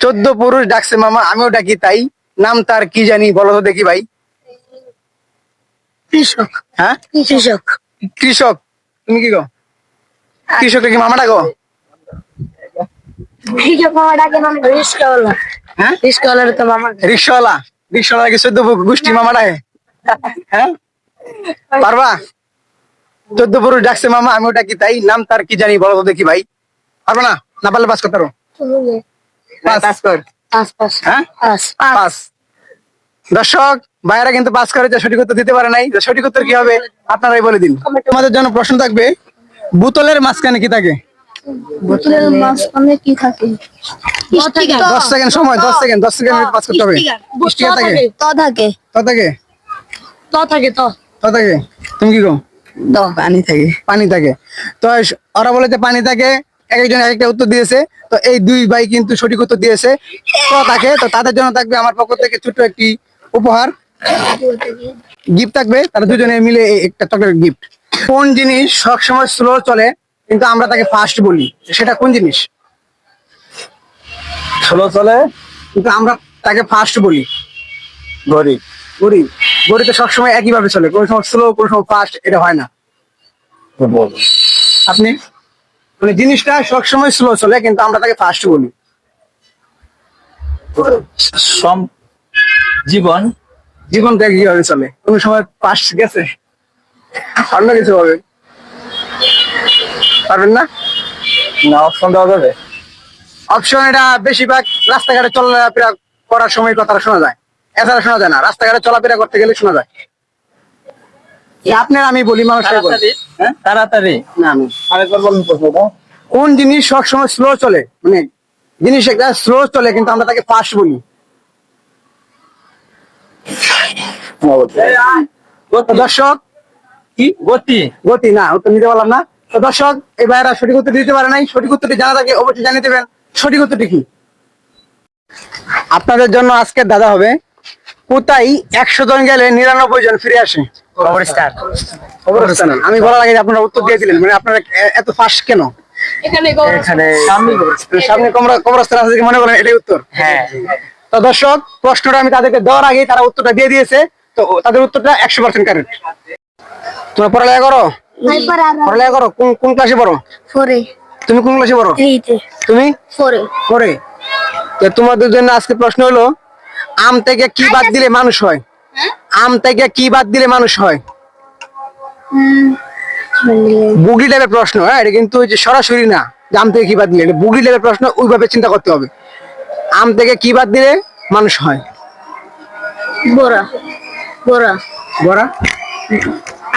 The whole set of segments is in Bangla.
চোদ্দ পুরুষ ডাকছে মামা আমিও ডাকি তাই। নাম তার কি জানি বলো তো দেখি ভাই। কৃষক। হ্যাঁ? কৃষক। কৃষক। তুমি কি গো কৃষক কি মামা ডাকো হ্যাঁ? রিক্সাওয়ালা? রিক্সাওয়ালা কি চোদ্দ গোষ্ঠী মামা ডাকে হ্যাঁ? পারবা? চোদ্দ পুরুষ ডাকছে মামা আমিও ডাকি তাই। নাম তার কি জানি বলো তো দেখি ভাই। পারবে না? না পারলে পাস করতে পারো। দর্শক ভাইয়েরা কিন্তু পাস করে যে সঠিক উত্তর দিতে পারে নাই। সঠিক উত্তর কি হবে? আপনারাই বলে দিন। তোমাদের জন্য প্রশ্ন থাকবে বোতলের মাঝখানে কি থাকে? বোতলের মাঝখানে কি থাকে? দশ সেকেন্ড। সময় দশ সেকেন্ড দশ সেকেন্ড পাস করতে হবে। স্টিকার থাকে ত থাকে। ত থাকে? ত থাকে তো। ত থাকে? তুমি কি পানি থাকে। পানি থাকে। তো ওরা বলে যে পানি থাকে এক একজন এক একটা উত্তর দিয়েছে তো এই দুই ভাই কিন্তু সঠিক উত্তর দিয়েছে। তো থাকে তো তাদের জন্য থাকবে আমার পক্ষ থেকে ছোট্ট একটি উপহার। গিফট থাকবে তারা দুজনে মিলে একটা চকলেট গিফট কোন জিনিস সবসময় স্লো চলে কিন্তু আমরা তাকে ফাস্ট বলি? সেটা কোন জিনিস? স্লো চলে কিন্তু আমরা তাকে ফাস্ট বলি। ঘড়ি ঘড়ি ঘড়ি তো সবসময় একই ভাবে চলে কোনো সময় স্লো কোনো সময় ফাস্ট এটা হয় না। আপনি? মানে জিনিসটা সবসময় স্লো চলে কিন্তু আমরা তাকে ফাস্ট বলি। সম জীবন? জীবনটা কীভাবে চলে? কোন সময় ফাস্ট গেছে? অন্য কিছু হবে। পারবেন না? না অপশন দেওয়া যাবে। অপশন এটা বেশিরভাগ রাস্তাঘাটে চলাফেরা করার সময় কথাটা শোনা যায়। এছাড়া শোনা যায় না। রাস্তাঘাটে চলাফেরা করতে গেলে শোনা যায়। আপনার আমি বলি মানুষ তাড়াতাড়ি হ্যাঁ? না আরেকবার বলুন প্রশ্নটা কোন জিনিস সবসময় স্লো চলে? মানে জিনিস একটা স্লো চলে কিন্তু আমরা তাকে ফাস্ট বলি। দর্শক কি? গতি। গতি না উত্তর নিতে পারলাম না। তো দর্শক এই ভাইয়েরা সঠিক উত্তর দিতে পারে নাই। সঠিক উত্তরটি জানা থাকে অবশ্যই জানিয়ে দেবেন। সঠিক উত্তরটি কি? আপনাদের জন্য আজকের দাদা হবে কোথায় একশো জন গেলে নিরানব্বই জন ফিরে আসে? কবরস্থান। কবরস্থান। আমি বলার আগে আপনারা উত্তর দিয়ে দিলেন মানে আপনারা এত ফাস্ট কেন? এখানে এখানে সামনে কবরস্থান। সামনে কবর- কবরস্থান আছে মনে করেন? এটাই উত্তর? হ্যাঁ। তো দর্শক প্রশ্নটা আমি তাদেরকে দেওয়ার আগে তারা উত্তরটা দিয়ে দিয়েছে। তো তাদের উত্তরটা একশো পার্সেন্ট কারেক্ট তোমরা পড়ালেখা করো? পড়ালেখা করো? কোন কোন ক্লাসে পড়ো? ফোরে। তুমি কোন ক্লাসে পড়ো? তুমি? ফোরে। তো তোমাদের জন্য আজকে প্রশ্ন হলো আম থেকে কি বাদ দিলে মানুষ হয়? আম থেকে কি বাদ দিলে মানুষ হয়? বুগলি টাইপের প্রশ্ন হ্যাঁ এটা কিন্তু যে সরাসরি না। আম থেকে কি বাদ দিলে এটা বুগলি টাইপের প্রশ্ন ওইভাবে চিন্তা করতে হবে। আম থেকে কি বাদ দিলে মানুষ হয়? বড়া। বড়া। বড়া?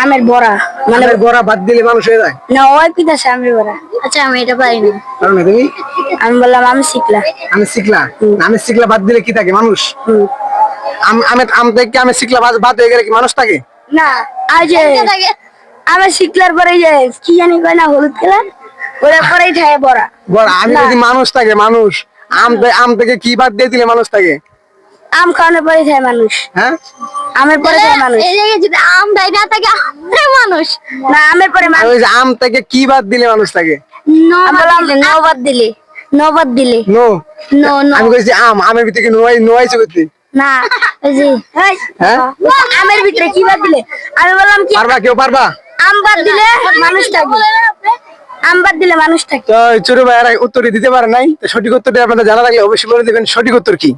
আমের বড়া মানে বড়া বাদ দিলে মানুষ হয়ে যায়? না ওই পিতাছে আমের বড়া। আচ্ছা আমি এটা পারি না। কারণ তুমি? আমি বললাম আমি শিখলা। আমি শিখলা? আমি শিখলা বাদ দিলে কি থাকে মানুষ? আম আমের আম থেকে আমি শিখলা বাদ বাদ হয়ে গেলে কি মানুষ থাকে? না আজ আমি শিখলার পরে যে কি জানি কয় না হলুদ কালার? ওরা পরেই থাকে বড়া। বড় আমি যদি মানুষ থাকে মানুষ। আম থেকে আম থেকে কি বাদ দিয়ে দিলে মানুষ থাকে? আম খাওয়ানোর পরে থাকে মানুষ। হ্যাঁ? আমের পরে থাকে মানুষ। এই জায়গায় যদি আম দেয় না থাকে আমরাই মানুষ। না আমের পরে মানুষ। আম থেকে কি বাদ দিলে মানুষ থাকে? আমি বললাম নবাদ দিলে। নো। No no. আমি কইছি আম আমের ভিতরে কি নোয়াই করতে না এই যে হ্যাঁ? আমের ভিতরে কি বাদ দিলে? আমি বললাম কি পারবা কেউ পারবা? আম বাদ দিলে মানুষ থাকবে আম বাদ দিলে মানুষ থাকে তো চুরু ভাইরা উত্তর দিতে পারে নাই। সঠিক উত্তরটি আপনারা জানা থাকলে অবশ্যই বলে দিবেন। সঠিক উত্তর কি?